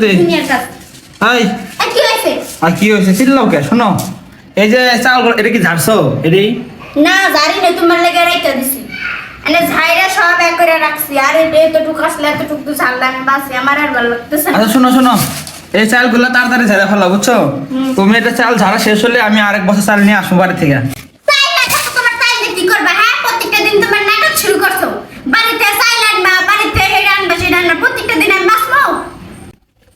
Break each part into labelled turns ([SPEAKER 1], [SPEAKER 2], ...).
[SPEAKER 1] কি হয়েছে?
[SPEAKER 2] আর কি হয়েছে? চিল্লাও কে? শোনো। এই যে চাউল এটা কি ঝাড়ছো? এটি?
[SPEAKER 1] না জানি না তোমার লেগে রেখে দিছি। মানে ঝাইরা সব এক করে রাখছি। আর এতটুকু আসলে এতটুকু তো ছাড়লে বাসি। আমার আর ভালো লাগতেছে
[SPEAKER 2] আচ্ছা শোনো শোনো। এই চালগুলো তাড়াতাড়ি ঝাড়া ফেলো বুঝছ? তুমি এটা চাল ঝাড়া শেষ হলে আমি আরেক বছর চাল নিয়ে আসব বাড়ি থেকে
[SPEAKER 1] চাই না থাকো তোমার চাই দিয়ে কি করবা হ্যাঁ প্রত্যেকটা দিন তোমার নাটক শুরু করছ বাড়িতে চাইল আনবা বাড়িতে হেডে আনবা সেটা আনবা প্রত্যেকটা দিন আমি বাঁচবো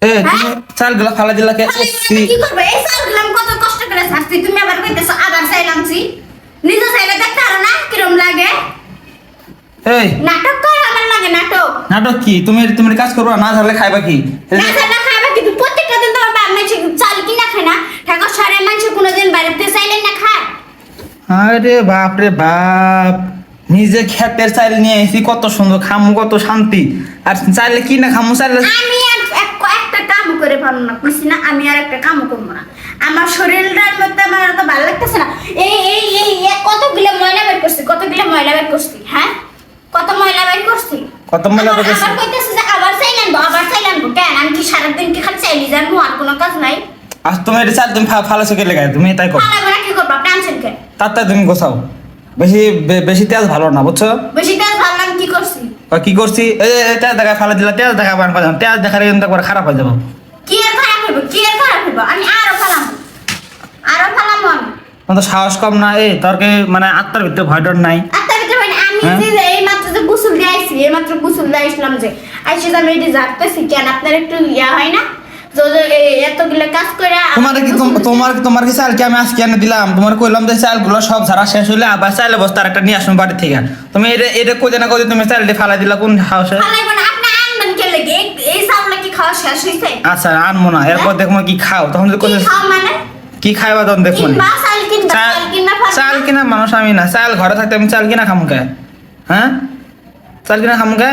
[SPEAKER 2] এ তুমি চালগুলো ফালা দিলা কে?
[SPEAKER 1] কি? করবে? এই চালগুলো আমি কত কষ্ট করে ছাড়ছি। তুমি আবার কইতেছো আবার চাইল নিজে চাইলে দেখতে পারো না কিরম লাগে?
[SPEAKER 2] এই।
[SPEAKER 1] নাটক করে আমার লাগে নাটক।
[SPEAKER 2] নাটক কি? তুমি তুমি কাজ করব? না ঝাড়লে খাইবা কি?
[SPEAKER 1] না চাইলে খাবে কিন্তু প্রত্যেকটা দিন তোমার বাপ মাইছে চাল কিনা খায় না। ঠাকুর সারে মাইছে কোনোদিন চাইলে না খায়।
[SPEAKER 2] আরে বাপ রে বাপ। নিজে খেতের চাইল নিয়ে এসি কত সুন্দর খামু কত শান্তি। আর চাইলে কি না খামু? চাইলে
[SPEAKER 1] আমি আর এক একটা কাম করে ভালো না বুঝছি না আমি আর একটা কাম করব না। আমার শরীরটার মধ্যে আমার তো ভালো লাগতেছে না। এই এই এই কতগুলো ময়লা বের করছি কতগুলো ময়লা বের করছি হ্যাঁ? কত ময়লা বের করছি?
[SPEAKER 2] কত ময়লা বের করছি?
[SPEAKER 1] আবার কইতেছে যে আবার চাই আনব আবার চাই আনব। কেন? আমি কি সারাদিন কি খালি চাইলি জানব আর কোনো কাজ নাই।
[SPEAKER 2] আর তুমি এটা চাল তুমি ফা- ফালাছো কে লেগে তুমি তাই করো।
[SPEAKER 1] খানা কি করবা? আপনি আনছেন কে?
[SPEAKER 2] তার তুমি গোছাও। বেশি বেশি তেজ ভালো না বুঝছ?
[SPEAKER 1] বেশি তেল ভাবলাম কি করছি?
[SPEAKER 2] কি করছি? এই তেজ দেখা ফালা দিলা তেজ দেখা বান পাজাম তেজ কিন্তু একবার খারাপ হয়ে যাব
[SPEAKER 1] কি আর খারাপ হইব কি আর আমি আরও ফালাম আরও ফালাম আমি।
[SPEAKER 2] তো সাহস কম না এই তোর কি মানে আত্মার ভিতরে ভয় ডর নাই।
[SPEAKER 1] আর তার ভিতরে মানে আমি
[SPEAKER 2] হ্যাঁ?
[SPEAKER 1] যে এই মাত্র যে গোসল দিয়ে আইছি এই মাত্র গোসল দিয়ে যে আইসে যে আমি এটি জাগতেছি কেন? আপনার একটু ইয়া হয় না?
[SPEAKER 2] তোমার কি তোমার তোমার কি চাল কি আমি আজকে এনে দিলাম? তোমার কইলাম যে চালগুলো সব ঝাড়া শেষ হইলে আবার চাইলে বস্তার একটা নিয়ে আসুন বাড়ি থেকে। তুমি এটা এটা না কই তুমি চালটি ফালা দিলা কোন হাউসে
[SPEAKER 1] ফালাইবো না, আপনি আনবেন কে লেগে এই- এই চাউলটা কি খাওয়া শেষ হইছে?
[SPEAKER 2] আচ্ছা আনব না এরপর দেখব কি খাও। তখন যদি
[SPEAKER 1] কি খাও মানে?
[SPEAKER 2] কি খাইবা তখন দেখব
[SPEAKER 1] চাল
[SPEAKER 2] কিনা মানুষ আমি না। চাল ঘরে থাকতে আমি চাল কিনা খামু কে? হ্যাঁ? চাল কিনা খামু কে?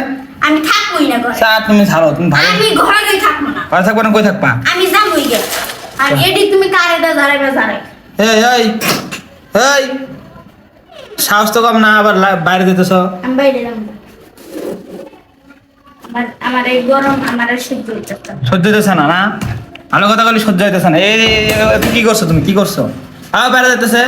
[SPEAKER 1] আমি থাকবোই না ঘরে।
[SPEAKER 2] চা তুমি ছাড়ো তুমি ভালো।
[SPEAKER 1] আমি ঘরে থাকব না।
[SPEAKER 2] ঘরে থাকবে না কই থাকবা?
[SPEAKER 1] আমি যাবোই গে আর এডি তুমি কারে দা দাঁড়াবে
[SPEAKER 2] এই এই এই সাহস তো কম না আবার বাইরে দিতেছ
[SPEAKER 1] আমি বাইরে যাব। আমার আমার এই গরম আমার সহ্য না।
[SPEAKER 2] সহ্য হইতেছে না না? ভালো কথা বলি সহ্য হইতেছে না। এই, কি করছ তুমি? কি করছ? আবার বেড়া যেতেছে